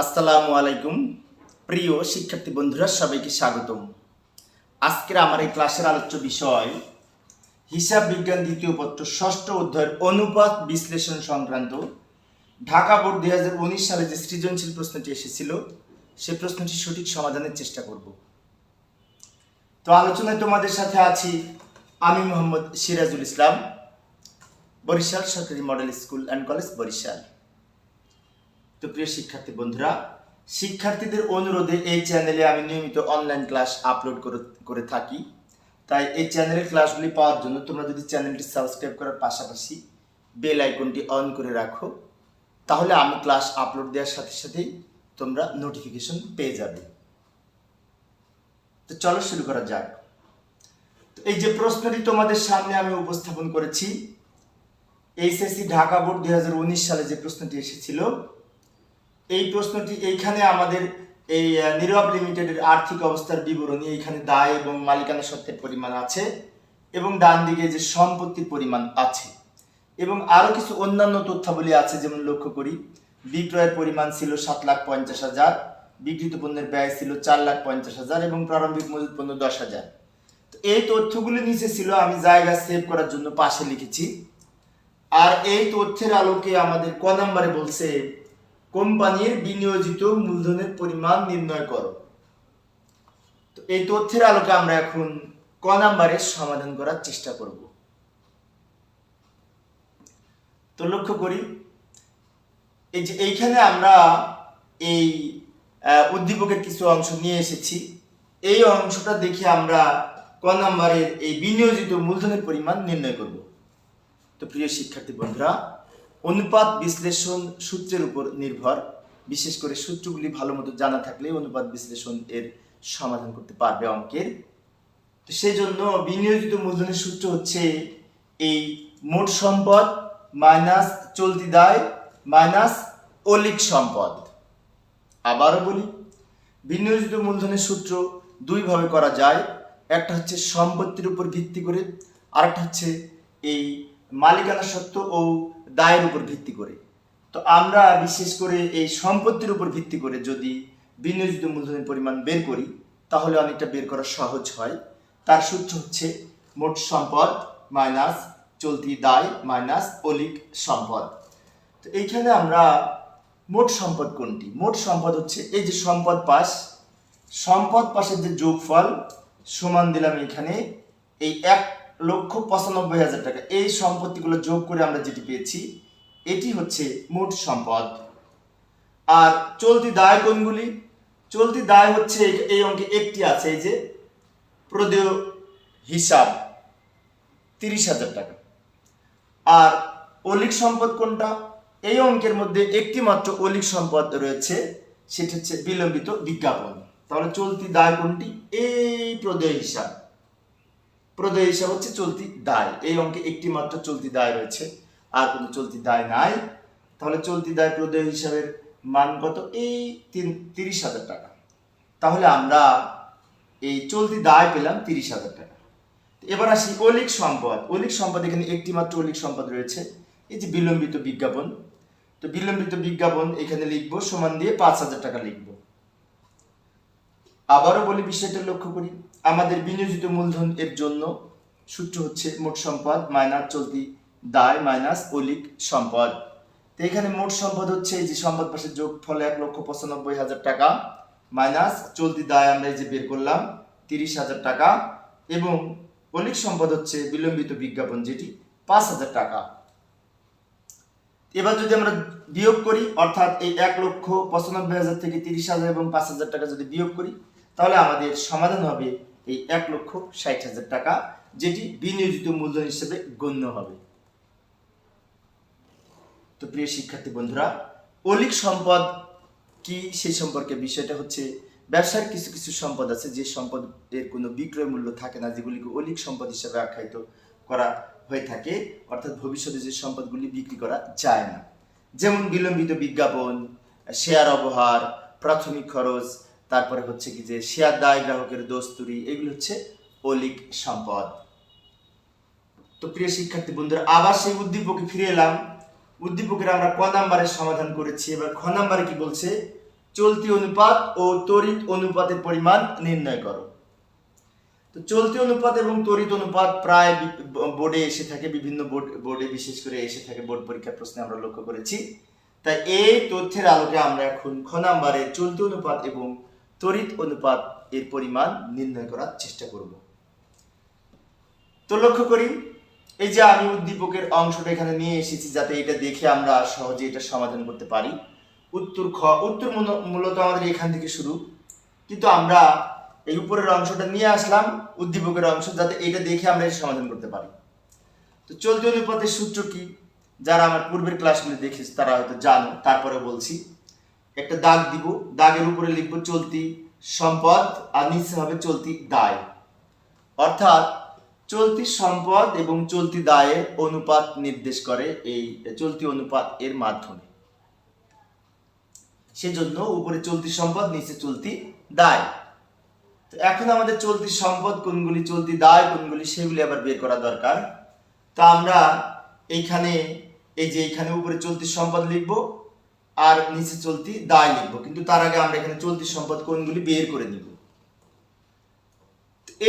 আসসালামু আলাইকুম, প্রিয় শিক্ষার্থী বন্ধুরা, সবাইকে স্বাগতম। আজকের আমার এই ক্লাসের আলোচ্য বিষয়, হিসাব বিজ্ঞান দ্বিতীয় পত্র, ষষ্ঠ অধ্যায়ের অনুপাত বিশ্লেষণ সংক্রান্ত। ঢাকা বোর্ড দুই হাজার উনিশ সালে যে সৃজনশীল প্রশ্নটি এসেছিল, সে প্রশ্নটি সঠিক সমাধানের চেষ্টা করব। তো আলোচনায় তোমাদের সাথে আছি আমি মোহাম্মদ সিরাজুল ইসলাম, বরিশাল সরকারি model school and college Barishal. তো প্রিয় শিক্ষার্থী বন্ধুরা, শিক্ষার্থীদের অনুরোধে এই চ্যানেলে আমি নিয়মিত অনলাইন ক্লাস আপলোড করে থাকি। তাই এই চ্যানেলের ক্লাসগুলি পাওয়ার জন্য তোমরা যদি চ্যানেলটি সাবস্ক্রাইব করার পাশাপাশি বেল আইকনটি অন করে রাখো, তাহলে আমি ক্লাস আপলোড দেওয়ার সাথে সাথেই তোমরা নোটিফিকেশন পেয়ে যাবে। তো চলো শুরু করা যাক। তো এই যে প্রশ্নটি তোমাদের সামনে আমি উপস্থাপন করেছি, এইচএসসি ঢাকা বোর্ড দুই হাজার উনিশ সালে যে প্রশ্নটি এসেছিল এই প্রশ্নটি এইখানে আমাদের এই নীরব লিমিটেডের আর্থিক অবস্থার বিবরণী, এইখানে দায় এবং মালিকানা সত্ত্বের পরিমাণ আছে এবং ডান দিকে যে সম্পত্তির পরিমাণ আছে। এবং আরও কিছু অন্যান্য তথ্যাবলী আছে, যেমন লক্ষ্য করি, বিক্রয়ের পরিমাণ ছিল সাত লাখ পঞ্চাশ হাজার, বিক্রিত পণ্যের ব্যয় ছিল চার লাখ পঞ্চাশ হাজার এবং প্রারম্ভিক মজুত পণ্য দশ হাজার। তো এই তথ্যগুলি নিচে ছিল, আমি জায়গা সেভ করার জন্য পাশে লিখেছি। আর এই তথ্যের আলোকে আমাদের ক নাম্বারে বলছে কোম্পানির বিনিয়োজিত মূলধনের পরিমাণ নির্ণয় করো। তো এই তথ্যের আলোকে আমরা এখন ক নাম্বারে সমাধান করার চেষ্টা করব। তো লক্ষ্য করি, এই যে এইখানে আমরা এই উদ্দীপকের কিছু অংশ নিয়ে এসেছি। এই অংশটা দেখে আমরা ক নাম্বারের এই বিনিয়োজিত মূলধনের পরিমাণ নির্ণয় করব। তো প্রিয় শিক্ষার্থী বন্ধুরা অনুপাত বিশ্লেষণ সূত্রের উপর নির্ভর। বিশেষ করে সূত্রগুলি ভালো মতো জানা থাকলে অনুপাত বিশ্লেষণ এর সমাধান করতে পারবে অঙ্কের। তো সেই জন্য বিনিয়োজিত মূলধনের সূত্র হচ্ছে এই মোট সম্পদ মাইনাস চলতি দায় মাইনাস অলিক সম্পদ। আবারও বলি, বিনিয়োজিত মূলধনের সূত্র দুইভাবে করা যায়। একটা হচ্ছে সম্পত্তির উপর ভিত্তি করে, আরেকটা হচ্ছে এই মালিকানা সত্ত্ব ও দায়ের উপর ভিত্তি করে। তো আমরা বিশেষ করে এই সম্পত্তির উপর ভিত্তি করে যদি বিনিয়োজিত মূলধনের পরিমাণ বের করি, তাহলে অনেকটা বের করা সহজ হয়। তার সূত্র হচ্ছে মোট সম্পদ মাইনাস চলতি দায় মাইনাস অলিক সম্পদ। তো এইখানে আমরা মোট সম্পদ কোনটি? মোট সম্পদ হচ্ছে এই যে সম্পদ পাশ সম্পদ পাশের যে যোগফল সমান দিলাম এখানে এই এক লক্ষ পঁচানব্বই হাজার টাকা। এই সম্পত্তিগুলো যোগ করে আমরা যেটি পেয়েছি, এটি হচ্ছে মোট সম্পদ। আর চলতি দায় কোনগুলি? চলতি দায় হচ্ছে এই- অঙ্কে একটি আছে, এই যে প্রদেয় হিসাব, তিরিশ হাজার টাকা। আর অলিক সম্পদ কোনটা? এই অঙ্কের মধ্যে একটি মাত্র অলিক সম্পদ রয়েছে, সেটি হচ্ছে বিলম্বিত বিজ্ঞাপন। তাহলে চলতি দায় কোনটি? এই প্রদেয় হিসাব। প্রদেয় হিসাব হচ্ছে চলতি দায়। এই অঙ্কে একটি মাত্র চলতি দায় রয়েছে। আর কোনো চলতি দায় নাই। তাহলে চলতি দায় প্রদেয় হিসাবের মান কত? এই তিন, তিরিশ হাজার টাকা। তাহলে আমরা এই চলতি দায় পেলাম তিরিশ হাজার টাকা। এবার আসি অলিক সম্পদ। অলিক সম্পদ এখানে একটি মাত্র অলিক সম্পদ রয়েছে। এই যে বিলম্বিত বিজ্ঞাপন। তো বিলম্বিত বিজ্ঞাপন এখানে লিখব সমান দিয়ে পাঁচ হাজার টাকা লিখব। আবারও বলি বিষয়টা লক্ষ্য করি। আমাদের বিনিয়োজিত মূলধন এর জন্য সূত্র হচ্ছে মোট সম্পদ মাইনাস চলতি দায় মাইনাস অলিক সম্পদ। তো এখানে মোট সম্পদ হচ্ছে এই যে সম্পদ পাশে যোগ ফলে এক লক্ষ পঁচানব্বই হাজার টাকা, মাইনাস চলতি দায় আমরা এই যে বের করলাম তিরিশ হাজার টাকা এবং অলিক সম্পদ হচ্ছে বিলম্বিত বিজ্ঞাপন যেটি পাঁচ হাজার টাকা। এবার যদি আমরা বিয়োগ করি, অর্থাৎ এই এক লক্ষ পঁচানব্বই হাজার থেকে তিরিশ হাজার এবং পাঁচ হাজার টাকা যদি বিয়োগ করি, তাহলে আমাদের সমাধান হবে এই এক লক্ষ ষাট হাজার টাকা যেটি বিনিয়োজিত মূলধন হিসেবে গণ্য হবে। তো প্রিয় শিক্ষার্থী বন্ধুরা অলিক সম্পদ কি? সেই সম্পর্কে বিষয়টা হচ্ছে, ব্যবসার কিছু কিছু সম্পদ আছে যে সম্পদের কোনো বিক্রয় মূল্য থাকে না, যেগুলিকে অলিক সম্পদ হিসেবে আখ্যায়িত করা হয়ে থাকে, অর্থাৎ ভবিষ্যতে যে সম্পদগুলি বিক্রি করা যায় না। যেমন বিলম্বিত বিজ্ঞাপন শেয়ার অবহার, প্রাথমিক খরচ তারপরে হচ্ছে কি যে শেয়ার দায় গ্রাহকের দোস্তুরি, এগুলো হচ্ছে অলিক সম্পদ। তো প্রিয় শিক্ষার্থী বন্ধুরা, আবার সেই উদ্দীপকে ফিরে এলাম। উদ্দীপকের আমরা ক নাম্বারের সমাধান করেছি। এবার খ নাম্বারে কি বলছে? চলতি অনুপাত ও তড়িৎ অনুপাতের পরিমাণ নির্ণয় করো। তো চলতি অনুপাত এবং তড়িৎ অনুপাত প্রায় বোর্ডে এসে থাকে, বিভিন্ন বোর্ড, বোর্ডে বিশেষ করে এসে থাকে, বোর্ড পরীক্ষার প্রশ্নে আমরা লক্ষ্য করেছি। তাই এই তথ্যের আলোকে আমরা এখন খ নাম্বারে চলতি অনুপাত এবং তড়িৎ অনুপাত এর পরিমাণ নির্ণয় করার চেষ্টা করব। তো লক্ষ্য করি, এই যে আমি উদ্দীপকের অংশটা এখানে নিয়ে এসেছি যাতে এটা দেখে আমরা সহজে এটা সমাধান করতে পারি। উত্তর খ, উত্তর মূলত আমাদের এখান থেকে শুরু। কিন্তু আমরা এই উপরের অংশটা নিয়ে আসলাম, উদ্দীপকের অংশ, যাতে এটা দেখে আমরা এটা সমাধান করতে পারি। তো চলতি অনুপাতের সূত্র কি? যারা আমার পূর্বের ক্লাসগুলি দেখেছে, তারা হয়তো জানো তারপরে বলছি। একটা দাগ দিব, দাগের উপরে লিখব চলতি সম্পদ আর নিচে হবে চলতি দায়। অর্থাৎ চলতি সম্পদ এবং চলতি দায়ের অনুপাত নির্দেশ করে এই চলতি অনুপাত এর মাধ্যমে। সেজন্য উপরে চলতি সম্পদ, নিচে চলতি দায়। তো এখন আমাদের চলতি সম্পদ কোনগুলি, চলতি দায় কোনগুলি সেগুলি আবার বের করা দরকার। তা আমরা এইখানে, এই যে এইখানে উপরে চলতি সম্পদ লিখব আর নিচে চলতি দায় লিখব। কিন্তু তার আগে আমরা এখানে চলতি সম্পদ কোনগুলি বের করে নিব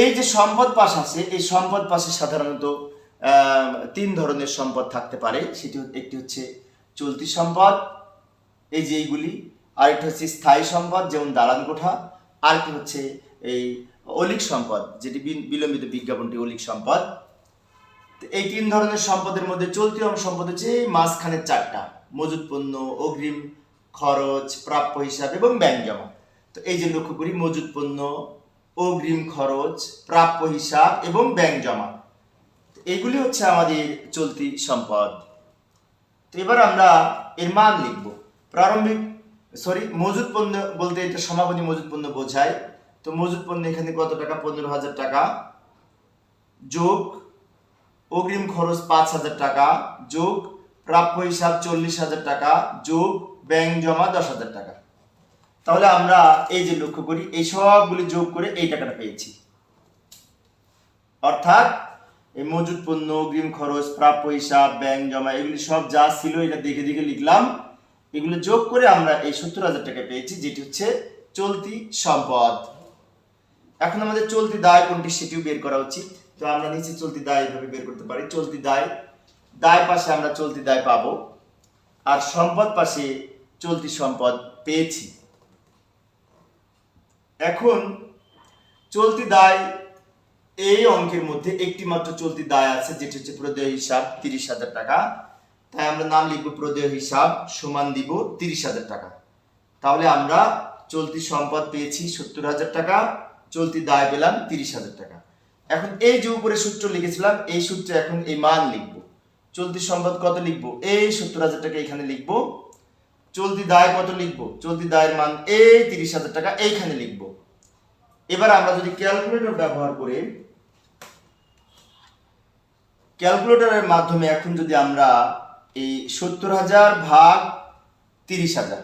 এই যে সম্পদ পাশ আছে, এই সম্পদ পাশে সাধারণত তিন ধরনের সম্পদ থাকতে পারে। সেটি একটি হচ্ছে চলতি সম্পদ, এই যে এইগুলি। আরেকটি হচ্ছে স্থায়ী সম্পদ, যেমন দালান কোঠা। আরেকটি হচ্ছে এই অলিক সম্পদ, যেটি বিলম্বিত বিজ্ঞাপনটি অলিক সম্পদ। এই তিন ধরনের সম্পদের মধ্যে চলতি সম্পদ হচ্ছে এই মাঝখানের চারটা। মজুত পণ্য অগ্রিম খরচ, প্রাপ্য হিসাব এবং ব্যাংক জমা। তো এই যে লক্ষ্য করি মজুত পণ্য অগ্রিম খরচ, প্রাপ্য হিসাব এবং ব্যাংক জমা। তো এইগুলি হচ্ছে আমাদের চলতি সম্পদ। তো এবার আমরা এর মান লিখব। প্রারম্ভিক সরি মজুদ পণ্য বলতে এটা সমাপনী মজুদ পণ্য বোঝায়। তো মজুদ পণ্য এখানে কত টাকা? পনেরো হাজার টাকা। যোগ, অগ্রিম খরচ পাঁচ হাজার টাকা। যোগ প্রাপ্য হিসাব চল্লিশ হাজার টাকা, যোগ ব্যাংক জমা দশ হাজার টাকা। তাহলে আমরা এই যে লক্ষ্য করি, এই সবগুলি যোগ করে এই টাকাটা পেয়েছি। অর্থাৎ এই মজুদ পণ্য, অগ্রিম খরচ, প্রাপ্য হিসাব, ব্যাংক জমা, এগুলি সব যা ছিল এটা দেখে দেখে লিখলাম। এগুলো যোগ করে আমরা এই সত্তর হাজার টাকা পেয়েছি, যেটি হচ্ছে চলতি সম্পদ। এখন আমাদের চলতি দায় কোনটি সেটিও বের করা উচিত। তো আমরা নিচে চলতি দায় এভাবে বের করতে পারি। চলতি দায় দায় পাশে আমরা চলতি দায় পাবো, আর সম্পদ পাশে চলতি সম্পদ পেয়েছি। এখন চলতি দায় এই অঙ্কের মধ্যে একটি মাত্র চলতি দায় আছে, যেটি হচ্ছে প্রদেয় হিসাব তিরিশ হাজার টাকা। তাই আমরা নাম লিখব প্রদেয় হিসাব সমান দিব তিরিশ হাজার টাকা। তাহলে আমরা চলতি সম্পদ পেয়েছি সত্তর হাজার টাকা, চলতি দায় পেলাম তিরিশ হাজার টাকা। এখন এই যে উপরে সূত্র লিখেছিলাম, এই সূত্রে এখন এই মান লিখব। চলতি সম্পদ কত লিখব? এই সত্তর হাজার টাকা এখানে লিখব। চলতি দায় কত লিখব? চলতি দায়ের মান এই তিরিশ হাজার টাকা এইখানে লিখব। এবার আমরা যদি ক্যালকুলেটর ব্যবহার করে, ক্যালকুলেটরের মাধ্যমে এখন যদি আমরা এই সত্তর হাজার ভাগ তিরিশ হাজার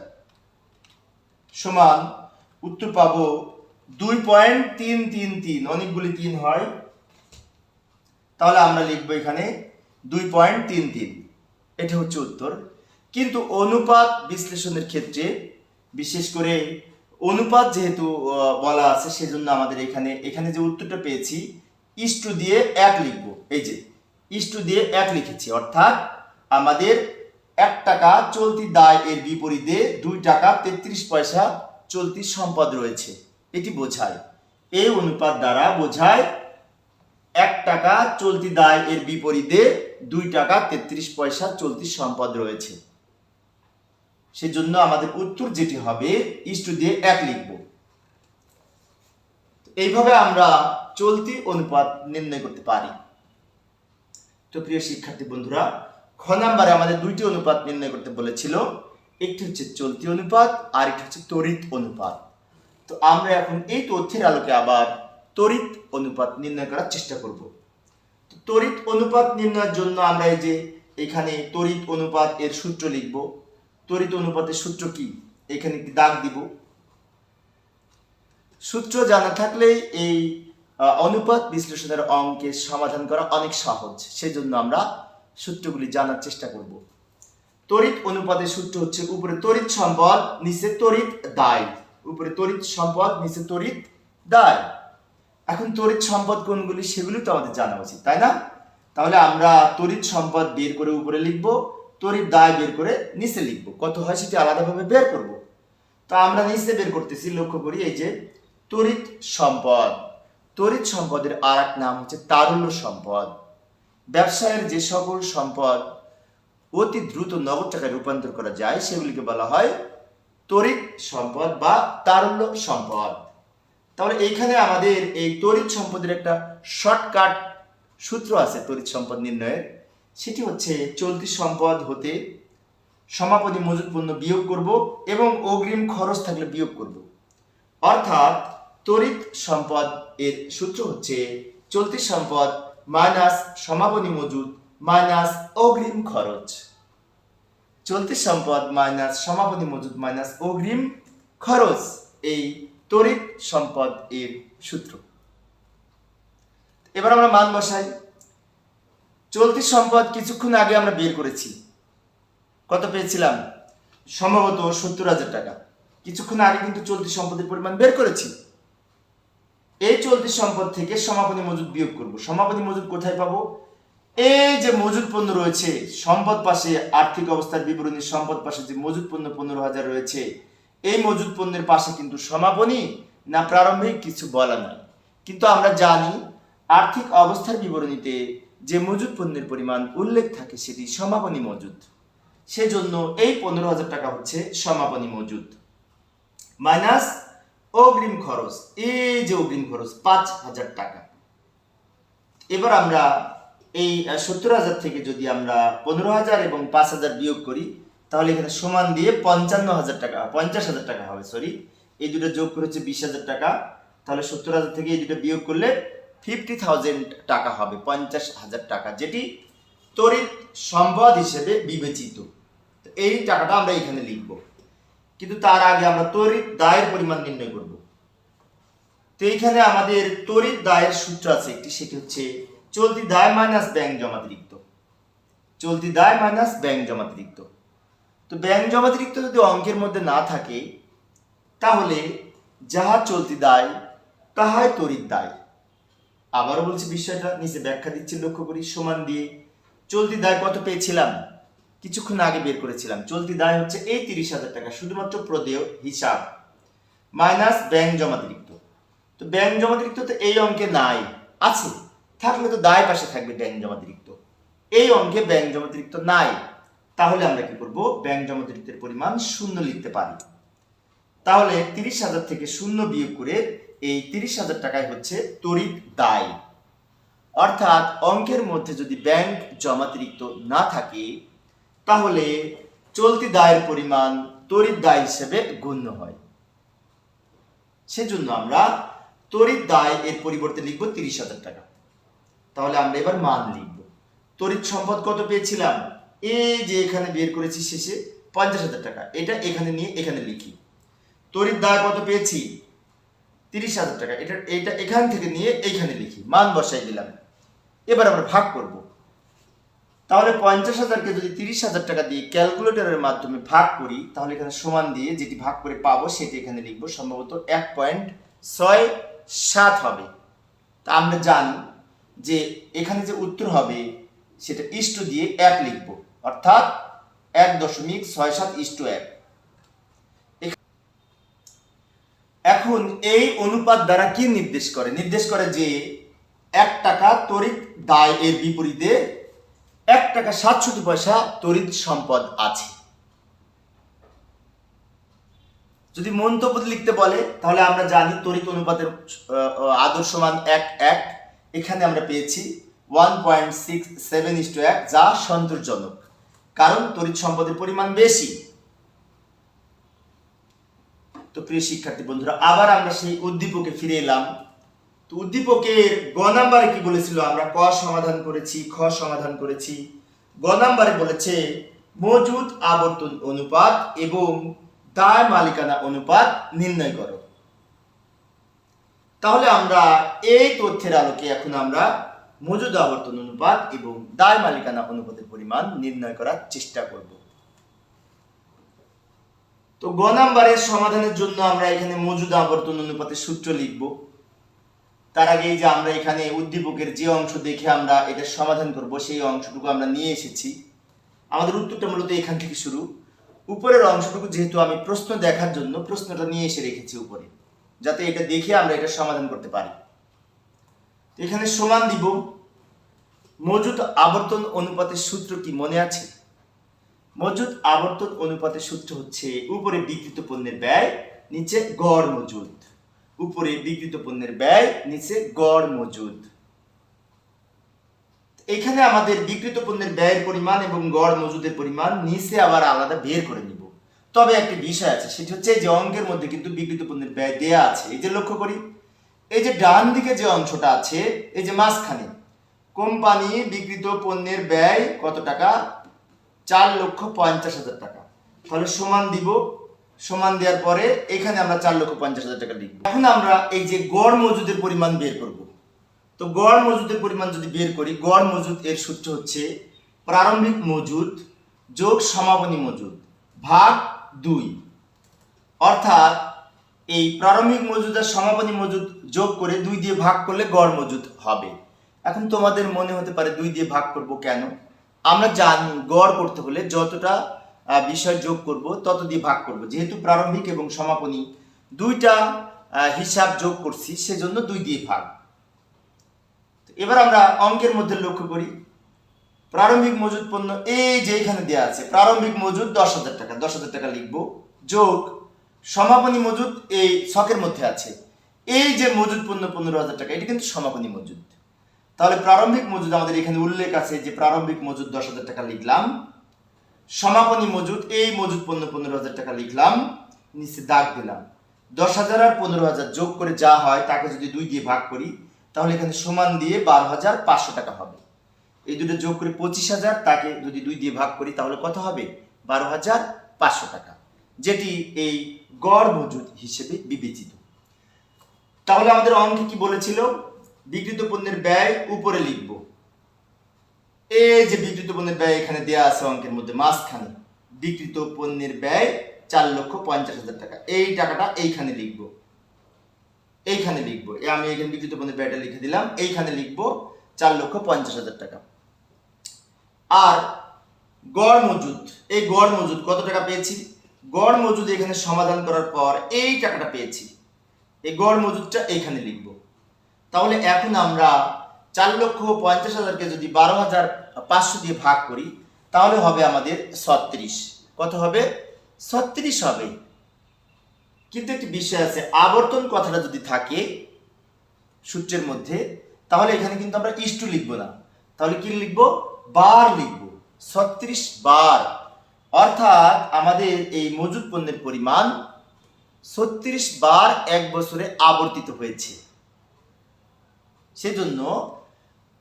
সমান উত্তর পাব দুই পয়েন্ট তিন তিন তিন, অনেকগুলি তিন হয়। তাহলে আমরা লিখব এখানে দুই পয়েন্ট তিন তিন। এটা হচ্ছে উত্তর। কিন্তু অনুপাত বিশ্লেষণের ক্ষেত্রে, বিশেষ করে অনুপাত যেহেতু বলা আছে, সেজন্য আমাদের এখানে এখানে যে উত্তরটা পেয়েছি ইস্টু দিয়ে এক লিখব। এই যে ইস্টু দিয়ে এক লিখেছি। অর্থাৎ আমাদের এক টাকা চলতি দায় এর বিপরীতে দুই টাকা তেত্রিশ পয়সা চলতি সম্পদ রয়েছে। এটি বোঝায়। এই অনুপাত দ্বারা বোঝায় এক টাকা চলতি দায় এর বিপরীতে দুই টাকা তেত্রিশ পয়সা চলতি সম্পদ রয়েছে। সেজন্য আমাদের উত্তর যেটি হবে, ইস্টু দিয়ে এক লিখব। এইভাবে আমরা চলতি অনুপাত নির্ণয় করতে পারি। তো প্রিয় শিক্ষার্থী বন্ধুরা, খ নাম্বারে আমাদের দুইটি অনুপাত নির্ণয় করতে বলেছিল, একটি হচ্ছে চলতি অনুপাত, আর একটি হচ্ছে তড়িৎ অনুপাত। তো আমরা এখন এই তথ্যের আলোকে আবার তড়িৎ অনুপাত নির্ণয় করার চেষ্টা করব। তড়িৎ অনুপাত নির্ণয়ের জন্য আমরা এই যে এখানে তড়িৎ অনুপাত এর সূত্র লিখব। তড়িৎ অনুপাতের সূত্র কি? এখানে একটি দাগ দিব। সূত্র জানা থাকলে এই অনুপাত বিশ্লেষণের অঙ্কের সমাধান করা অনেক সহজ। সেজন্য আমরা সূত্রগুলি জানার চেষ্টা করব। তড়িৎ অনুপাতের সূত্র হচ্ছে উপরে তড়িৎ সম্পদ, নিচে তড়িৎ দায়। উপরে তড়িৎ সম্পদ, নিচে তড়িৎ দায়। এখন তড়িৎ সম্পদ কোনগুলি সেগুলি তো আমাদের জানা উচিত, তাই না? তাহলে আমরা তড়িৎ সম্পদ বের করে উপরে লিখব, তড়িৎ দায় বের করে নিচে লিখব। কত হয় সেটি আলাদাভাবে বের করব। তো আমরা নিচে বের করতেছি, লক্ষ্য করি এই যে তড়িৎ সম্পদ। তড়িৎ সম্পদের আর এক নাম হচ্ছে তারল্য সম্পদ। ব্যবসায়ের যে সকল সম্পদ অতি দ্রুত নগদ টাকায় রূপান্তর করা যায়, সেগুলিকে বলা হয় তড়িৎ সম্পদ বা তারল্য সম্পদ। তাহলে এইখানে আমাদের এই তড়িৎ সম্পদের একটা শর্টকাট সূত্র আছে, তড়িৎ সম্পদ নির্ণয়ের। সেটি হচ্ছে চলতি সম্পদ হতে সমাপনী মজুত পণ্য বিয়োগ করব এবং অগ্রিম খরচ থাকলে বিয়োগ করব। অর্থাৎ তড়িৎ সম্পদ এর সূত্র হচ্ছে চলতি সম্পদ মাইনাস সমাপনী মজুদ মাইনাস অগ্রিম খরচ। চলতি সম্পদ মাইনাস সমাপনী মজুদ মাইনাস অগ্রিম খরচ, এই তড়িৎ সম্পদ এর সূত্র। এবার আমরা মান বসাই। চলতি সম্পদ কিছুক্ষণ আগে আমরা বের করেছি। কত পেয়েছিলাম? সম্ভবত সত্তর হাজার টাকা। কিছুক্ষণ আগে কিন্তু চলতি সম্পদের পরিমাণ বের করেছি। এই চলতি সম্পদ থেকে সমাপনী মজুদ বিয়োগ করব। সমাপনী মজুদ কোথায় পাবো? এই যে মজুদ পণ্য রয়েছে, সম্পদ পাশে আর্থিক অবস্থার বিবরণী সম্পদ পাশে যে মজুদ পণ্য পনেরো হাজার রয়েছে এই মজুদ পণ্যের পাশে কিন্তু সমাপনী, না প্রারম্ভিক কিছু বলা নাই কিন্তু আমরা জানি, আর্থিক অবস্থার বিবরণীতে যে মজুদ পণ্যের পরিমাণ উল্লেখ থাকে, সেটি সমাপনী মজুদ। সেজন্য এই পনেরো হাজার টাকা হচ্ছে সমাপনী মজুদ। মাইনাস অগ্রিম খরচ, এই যে অগ্রিম খরচ, পাঁচ হাজার টাকা। এবার আমরা এই সত্তর হাজার থেকে যদি আমরা পনেরো হাজার এবং পাঁচ হাজার বিয়োগ করি তাহলে এখানে সমান দিয়ে পঞ্চান্ন হাজার টাকা পঞ্চাশ হাজার টাকা হবে সরি এই দুটো যোগ করেছে বিশ হাজার টাকা। তাহলে সত্তর হাজার থেকে এই দুটো বিয়োগ করলে ফিফটি থাউজেন্ড টাকা হবে পঞ্চাশ হাজার টাকা, যেটি তড়িৎ সম্পদ হিসেবে বিবেচিত। এই টাকাটা আমরা এখানে লিখব। কিন্তু তার আগে আমরা তড়িৎ দায়ের পরিমাণ নির্ণয় করব। তো এইখানে আমাদের তড়িৎ দায়ের সূত্র আছে একটি, সেটি হচ্ছে চলতি দায় মাইনাস ব্যাংক জমাতিরিক্ত চলতি দায় মাইনাস ব্যাংক জমাতিরিক্ত তো ব্যাংক জমাতিরিক্ত যদি অঙ্কের মধ্যে না থাকে, তাহলে যাহা চলতি দায়, তাহাই তড়িৎ দায়। আবারও বলছি বিষয়টা, নিচে ব্যাখ্যা দিচ্ছি, লক্ষ্য করি, সমান দিয়ে। চলতি দায় কত পেয়েছিলাম? কিছুক্ষণ আগে বের করেছিলাম। চলতি দায় হচ্ছে এই তিরিশ হাজার টাকা, শুধুমাত্র প্রদেয় হিসাব, মাইনাস ব্যাংক জমাতিরিক্ত। তো ব্যাংক জমাতিরিক্ত তো এই অঙ্কে নাই, আছে। থাকলে তো দায় পাশে থাকবে ব্যাংক জমাতিরিক্ত। এই অঙ্কে ব্যাংক জমাতিরিক্ত নাই। তাহলে আমরা কি করব? ব্যাংক জমাতিরিক্তের পরিমাণ শূন্য লিখতে পারি। তাহলে তিরিশ হাজার থেকে শূন্য বিয়োগ করে এই তিরিশ হাজার টাকায় হচ্ছে তড়িৎ দায়। অর্থাৎ অঙ্কের মধ্যে যদি ব্যাংক জমাতিরিক্ত না থাকে, তাহলে চলতি দায়ের পরিমাণ তড়িৎ দায় হিসেবে গণ্য হয়। সেজন্য আমরা তড়িৎ দায় এর পরিবর্তে লিখব তিরিশ হাজার টাকা। তাহলে আমরা এবার মান লিখব। তড়িৎ সম্পদ কত পেয়েছিলাম? এই যে এখানে বের করেছি শেষে পঞ্চাশ হাজার টাকা। এটা এখানে নিয়ে এখানে লিখি। তড়িৎ দায় কত পেয়েছি? তিরিশ হাজার টাকা। এটা এটা এখান থেকে নিয়ে এইখানে লিখি। মান বসাই দিলাম। এবার আমরা ভাগ করব। তাহলে পঞ্চাশ হাজারকে যদি তিরিশ হাজার টাকা দিয়ে ক্যালকুলেটরের মাধ্যমে ভাগ করি, তাহলে এখানে সমান দিয়ে যেটি ভাগ করে পাবো, সেটি এখানে লিখব। সম্ভবত এক পয়েন্ট ছয় সাত হবে। তা আমরা জানি যে এখানে যে উত্তর হবে, সেটা ইষ্ট দিয়ে এক লিখব। অর্থাৎ এক দশমিক ছয় সাত ইষ্ট এক। এখন এই অনুপাত দ্বারা কি নির্দেশ করে? নির্দেশ করে যে এক টাকা তড়িৎ দায় এর বিপরীতে এক টাকা সাতষট্টি পয়সা তড়িৎ সম্পদ আছে। যদি মন্তব্য লিখতে বলে, তাহলে আমরা জানি তড়িৎ অনুপাতের আদর্শ মান এক এক। এখানে আমরা পেয়েছি one point six seven is to এক, যা সন্তোষজনক। কারণ তড়িৎ সম্পদের পরিমাণ বেশি। তো প্রিয় শিক্ষার্থী বন্ধুরা, আবার আমরা সেই উদ্দীপকে ফিরে এলাম। তো উদ্দীপকের গ নাম্বারে কি বলেছিল? আমরা ক সমাধান করেছি, খ সমাধান করেছি। গ নাম্বারে বলেছে, মজুদ আবর্তন অনুপাত এবং দায় মালিকানা অনুপাত নির্ণয় করো। তাহলে আমরা এই তথ্যের আলোকে এখন আমরা মজুদ আবর্তন অনুপাত এবং দায় মালিকানা অনুপাতের পরিমাণ নির্ণয় করার চেষ্টা করব। তো গ নাম্বারের সমাধানের জন্য আমরা এখানে মজুদ আবর্তন অনুপাতের সূত্র লিখব। তার আগে এই যে আমরা এখানে উদ্দীপকের যে অংশ দেখে আমরা এটা সমাধান করব, সেই অংশটুকু আমরা নিয়ে এসেছি। আমাদের উত্তরটা মূলত এখান থেকে শুরু। উপরের অংশটুকু যেহেতু আমি প্রশ্ন দেখার জন্য প্রশ্নটা নিয়ে এসে রেখেছি উপরে, যাতে এটা দেখে আমরা এটা সমাধান করতে পারি। এখানে সমান দিব মজুদ আবর্তন অনুপাতের সূত্র কি মনে আছে? মজুদ আবর্তন অনুপাতের সূত্র হচ্ছে উপরে বিকৃত পণ্যের ব্যয়, নিচে গড় মজুদ উপরে বিকৃত পণ্যের ব্যয়, নিচে গড় মজুদ এখানে আমাদের বিকৃত পণ্যের ব্যয়ের পরিমাণ এবং গড় মজুদের পরিমাণ নিচে আবার আলাদা বের করে নিব। তবে একটি বিষয় আছে, সেটি হচ্ছে যে অঙ্কের মধ্যে কিন্তু বিকৃত পণ্যের ব্যয় দেয়া আছে, এই যে লক্ষ্য করি। এই যে ডান দিকে যে অংশটা আছে, এই যে মাঝখানে, কোম্পানি বিকৃত পণ্যের ব্যয় কত টাকা? চার লক্ষ পঞ্চাশ হাজার টাকা। তাহলে সমান দিব। সমান দেওয়ার পরে এখানে আমরা চার লক্ষ পঞ্চাশ হাজার টাকা লিখব। এখন আমরা এই যে গড় মজুদের পরিমাণ বের করব। তো গড় মজুদের পরিমাণ যদি বের করি, গড় মজুদ এর সূত্র হচ্ছে প্রারম্ভিক মজুদ যোগ সমাপনী মজুদ ভাগ দুই। অর্থাৎ এই প্রারম্ভিক মজুদ আর সমাপনী মজুদ যোগ করে দুই দিয়ে ভাগ করলে গড় মজুদ হবে। এখন তোমাদের মনে হতে পারে দুই দিয়ে ভাগ করব কেন? আমরা জানি গড় করতে হলে যতটা বিষয় যোগ করব তত দিয়ে ভাগ করব। যেহেতু প্রারম্ভিক এবং সমাপনী দুইটা হিসাব যোগ করছি, সেজন্য দুই দিয়ে ভাগ। এবার আমরা অঙ্কের মধ্যে লক্ষ্য করি। প্রারম্ভিক মজুদ পণ্য এই যে এখানে দেওয়া আছে, প্রারম্ভিক মজুদ দশ হাজার টাকা, দশ হাজার টাকা লিখব। যোগ সমাপনী মজুদ এই শখের মধ্যে আছে। এই যে মজুদ পণ্য পনেরো হাজার টাকা, এটা কিন্তু সমাপনী মজুদ। তাহলে প্রারম্ভিক মজুদ, আমাদের এখানে উল্লেখ আছে যে প্রারম্ভিক মজুদ দশ হাজার টাকা লিখলাম। সমাপনী মজুদ, এই মজুদ পণ্য পনেরো হাজার টাকা লিখলাম। নিচে দাগ দিলাম। দশ হাজার আর পনেরো হাজার যোগ করে যা হয়, তাকে যদি দুই দিয়ে ভাগ করি, তাহলে এখানে সমান দিয়ে বারো হাজার পাঁচশো টাকা হবে। এই দুটো যোগ করে পঁচিশ হাজার, তাকে যদি দুই দিয়ে ভাগ করি, তাহলে কত হবে? বারো হাজার পাঁচশো টাকা। যেটি এই গড় মজুদ হিসেবে বিবেচিত। তাহলে আমাদের অঙ্কে কি বলেছিল? বিকৃত পণ্যের ব্যয় উপরে লিখব। এই যে বিকৃত পণ্যের ব্যয় এখানে দেয়া আছে অঙ্কের মধ্যে মাঝখানে, বিকৃত পণ্যের ব্যয় চার লক্ষ পঞ্চাশ হাজার টাকা। এই টাকাটা এইখানে লিখব। এইখানে লিখব। আমি এখানে বিকৃত পণ্যের ব্যয়টা লিখে দিলাম। এইখানে লিখব চার লক্ষ পঞ্চাশ হাজার টাকা। আর গড় মজুদ, এই গড় মজুদ কত টাকা পেয়েছি? গড় মজুদ এখানে সমাধান করার পর এই টাকাটা পেয়েছি। এই গড় মজুদটা এইখানে লিখব। তাহলে এখন আমরা চার লক্ষ পঞ্চাশ হাজারকে যদি বারো হাজার পাঁচশো দিয়ে ভাগ করি, তাহলে হবে আমাদের ছত্রিশ। কত হবে? ছত্রিশ হবে। কিন্তু একটি বিষয় আছে, আবর্তন কথাটা যদি থাকে সূত্রের মধ্যে, তাহলে এখানে কিন্তু আমরা ইস্টু লিখব না। তাহলে কি লিখব? বার লিখব। ছত্রিশ বার। অর্থাৎ আমাদের এই মজুদ পণ্যের পরিমাণ ছত্রিশ বার এক বছরে আবর্তিত হয়েছে। সেজন্য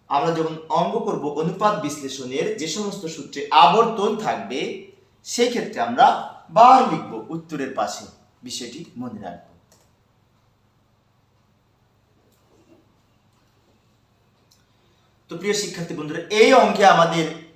আমরা যখন অঙ্গ করব অনুপাত বিশ্লেষণের যে সমস্ত সূত্রে আবর্তন থাকবে, সেই ক্ষেত্রে আমরা বার লিখব উত্তরের পাশে। বিষয়টি মনে রাখব। তো প্রিয় শিক্ষার্থী বন্ধুরা, এই অঙ্কে আমাদের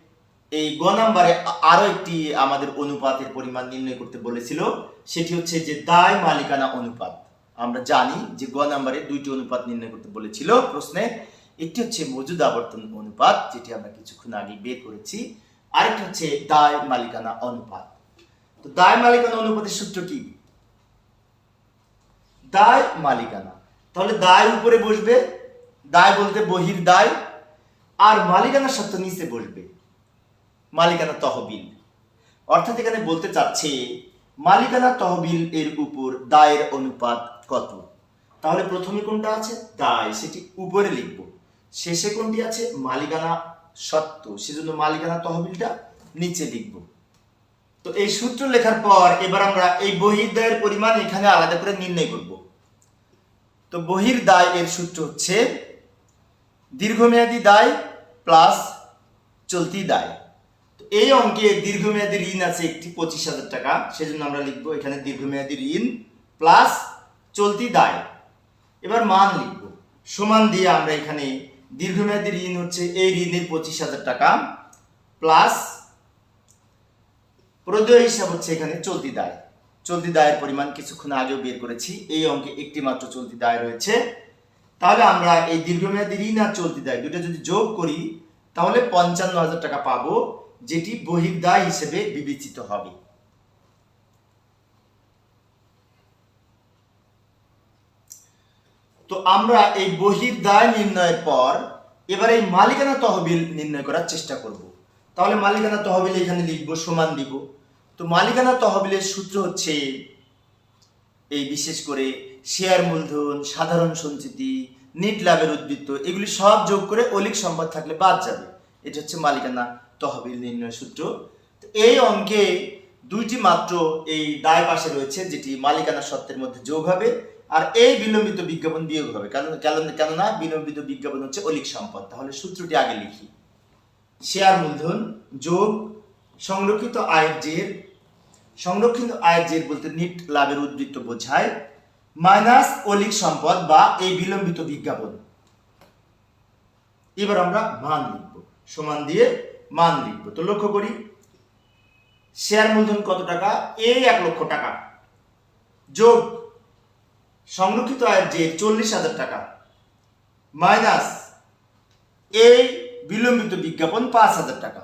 এই গ নাম্বারে আ- আরও একটি আমাদের অনুপাতের পরিমাণ নির্ণয় করতে বলেছিল, সেটি হচ্ছে যে দায় মালিকানা অনুপাত। আমরা জানি যে গ নাম্বারে দুইটি অনুপাত নির্ণয় করতে বলেছিল প্রশ্নে। একটি হচ্ছে মজুদ আবর্তন অনুপাত, যেটি আমরা কিছুক্ষণ আগে বের করেছি। আরেকটি হচ্ছে দায় মালিকানা অনুপাত। তো দায় মালিকানা অনুপাতের সূত্র কি? দায় মালিকানা। তাহলে দায় উপরে বসবে, দায় বলতে বহির দায়, আর মালিকানা শর্ত নিচে বসবে। মালিকানা তহবিল। অর্থাৎ এখানে বলতে চাচ্ছে, মালিকানা তহবিল এর উপর দায়ের অনুপাত কত? তাহলে প্রথমে কোনটা আছে? দায়, সেটি উপরে লিখব। শেষে কোনটি আছে? মালিকানা সত্ত্ব সেজন্য মালিকানা তহবিলটা নিচে লিখব। তো এই সূত্র লেখার পর এবার আমরা এই বহির দায়ের পরিমাণ এখানে আলাদা করে নির্ণয় করব। তো বহির্দায় এর সূত্র হচ্ছে, দীর্ঘমেয়াদী দায় প্লাস চলতি দায়। এই অঙ্কে দীর্ঘমেয়াদী ঋণ আছে একটি, পঁচিশ হাজার টাকা। সেজন্য আমরা লিখব এখানে দীর্ঘমেয়াদী ঋণ প্লাস চলতি দায়। এবার মান লিখব। সমান দিয়ে আমরা এখানে দীর্ঘমেয়াদী ঋণ হচ্ছে এই ঋণের পঁচিশ হাজার টাকা প্লাস প্রদেয় হিসাব হচ্ছে এখানে চলতি দায়। চলতি দায়ের পরিমাণ কিছুক্ষণ আগেও বের করেছি। এই অঙ্কে একটি মাত্র চলতি দায় রয়েছে। তাহলে আমরা এই দীর্ঘমেয়াদী ঋণ আর চলতি দায় দুটো যদি যোগ করি, তাহলে পঞ্চান্ন হাজার টাকা পাবো। যেটি বহির্দায় হিসেবে বিবেচিত হবে। তো আমরা এই বহির্দায় নির্ণয়ের পর এবার এই মালিকানা তহবিল নির্ণয় করার চেষ্টা করব। তাহলে মালিকানা তহবিল এখানে লিখব, সমান দিব। তো মালিকানা তহবিলের সূত্র হচ্ছে এই বিশেষ করে শেয়ার মূলধন, সাধারণ সঞ্চিতি, নিট লাভের উদ্বৃত্ত, এগুলি সব যোগ করে অলিক সম্পদ থাকলে বাদ যাবে। এটা হচ্ছে মালিকানা তহবিল নির্ণয় সূত্র। এই অঙ্কে দুইটি মাত্র এই দায় পাশে রয়েছে, যেটি মালিকানা সত্ত্বের মধ্যে যোগ হবে, আর এই বিলম্বিত বিজ্ঞাপন বিয়োগ হবে। কারণ, কেননা বিলম্বিত বিজ্ঞাপন হচ্ছে অলিক সম্পদ। তাহলে সূত্রটি আগে লিখি। শেয়ার মূলধন যোগ সংরক্ষিত আয়ের জের। সংরক্ষিত আয়ের জের বলতে নিট লাভের উদ্বৃত্ত বোঝায়। মাইনাস অলিক সম্পদ বা এই বিলম্বিত বিজ্ঞাপন। এবার আমরা মান লিখব। সমান দিয়ে মান লিখব। তো লক্ষ্য করি, শেয়ার মূলধন কত টাকা? এই এক লক্ষ টাকা। যোগ সংরক্ষিত আয়ের যে চল্লিশ হাজার টাকা, মাইনাস এই বিলম্বিত বিজ্ঞাপন পাঁচ হাজার টাকা।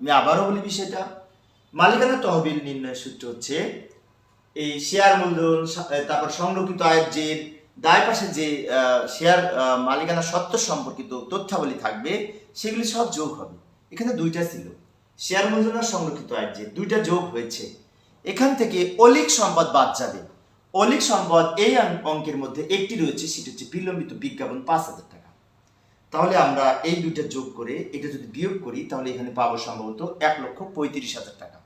আমি আবারও বলি বিষয়টা, মালিকানা তহবিল নির্ণয়ের সূত্র হচ্ছে, এই শেয়ার মূলধন, তারপর সংরক্ষিত আয়ের যে দায় পাশে যে শেয়ার মালিকানা সত্ত্ব সম্পর্কিত তথ্যাবলী থাকবে সেগুলি সব যোগ হবে। এখানে দুইটা ছিল। শেয়ার মূলধন আর সংরক্ষিত আয়ের যে দুইটা যোগ হয়েছে। এখান থেকে অলিক সম্পদ বাদ যাবে। অলিক সম্পদ এই অঙ্কের মধ্যে একটি রয়েছে, সেটি হচ্ছে বিলম্বিত বিজ্ঞাপন পাঁচ হাজার টাকা। তাহলে আমরা এই দুইটা যোগ করে এটা যদি বিয়োগ করি, তাহলে এখানে পাবো সম্ভবত এক লক্ষ পঁয়ত্রিশ হাজার টাকা।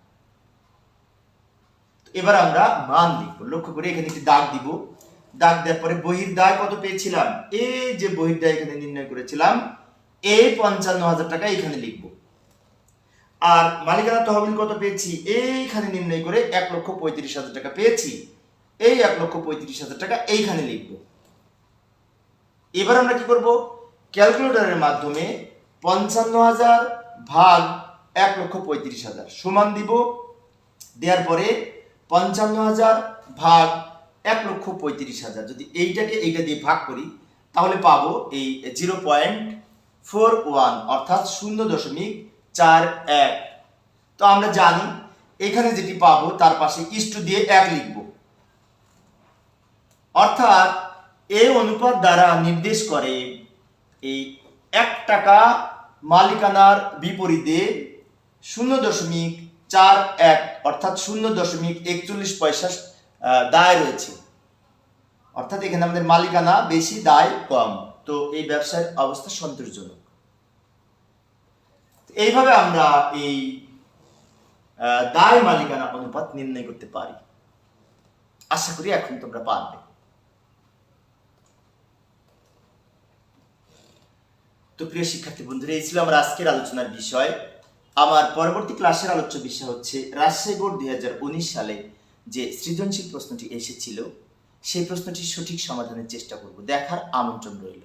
এবার আমরা মান লিখব। লক্ষ্য করে এখানে একটি দাগ দিব। দাগ দেওয়ার পরে বহির দায় কত পেয়েছিলাম? এই যে বহির দায় এখানে নির্ণয় করেছিলাম এই পঞ্চান্ন হাজার টাকা এখানে লিখব। আর মালিকানা তহবিল কত পেয়েছি? এইখানে নির্ণয় করে এক লক্ষ পঁয়ত্রিশ হাজার টাকা পেয়েছি। এই এক লক্ষ পঁয়ত্রিশ হাজার টাকা এইখানে লিখব। এবার আমরা কি করব? ক্যালকুলেটরের মাধ্যমে পঞ্চান্ন হাজার ভাগ এক লক্ষ পঁয়ত্রিশ হাজার সমান দিব। দেওয়ার পরে পঞ্চান্ন হাজার ভাগ এক লক্ষ পঁয়ত্রিশ হাজার। যদি এইটাকে এইটা দিয়ে ভাগ করি, তাহলে পাবো এই জিরো পয়েন্ট ফোর ওয়ান, অর্থাৎ শূন্য দশমিক চার এক। তো আমরা জানি, এখানে যেটি পাবো, তার পাশে ইস্টু দিয়ে এক লিখব। অর্থাৎ এই অনুপাত দ্বারা নির্দেশ করে এই এক টাকা মালিকানার বিপরীতে শূন্য দশমিক চার এক, অর্থাৎ শূন্য দশমিক একচল্লিশ পয়সা দায় রয়েছে। অর্থাৎ এখানে আমাদের মালিকানা বেশি, দায় কম। তো এই ব্যবসার অবস্থা সন্তোষজনক। এইভাবে আমরা এই দায় মালিকানা অনুপাত নির্ণয় করতে পারি। আশা করি এখন তোমরা পারবে। তো প্রিয় শিক্ষার্থী বন্ধুরা, এই ছিল আমার আজকের আলোচনার বিষয়। আমার পরবর্তী ক্লাসের আলোচ্য বিষয় হচ্ছে, রাজশাহী বোর্ড দুই হাজার উনিশ সালে যে সৃজনশীল প্রশ্নটি এসেছিল, সেই প্রশ্নটির সঠিক সমাধানের চেষ্টা করব। দেখার আমন্ত্রণ রইল।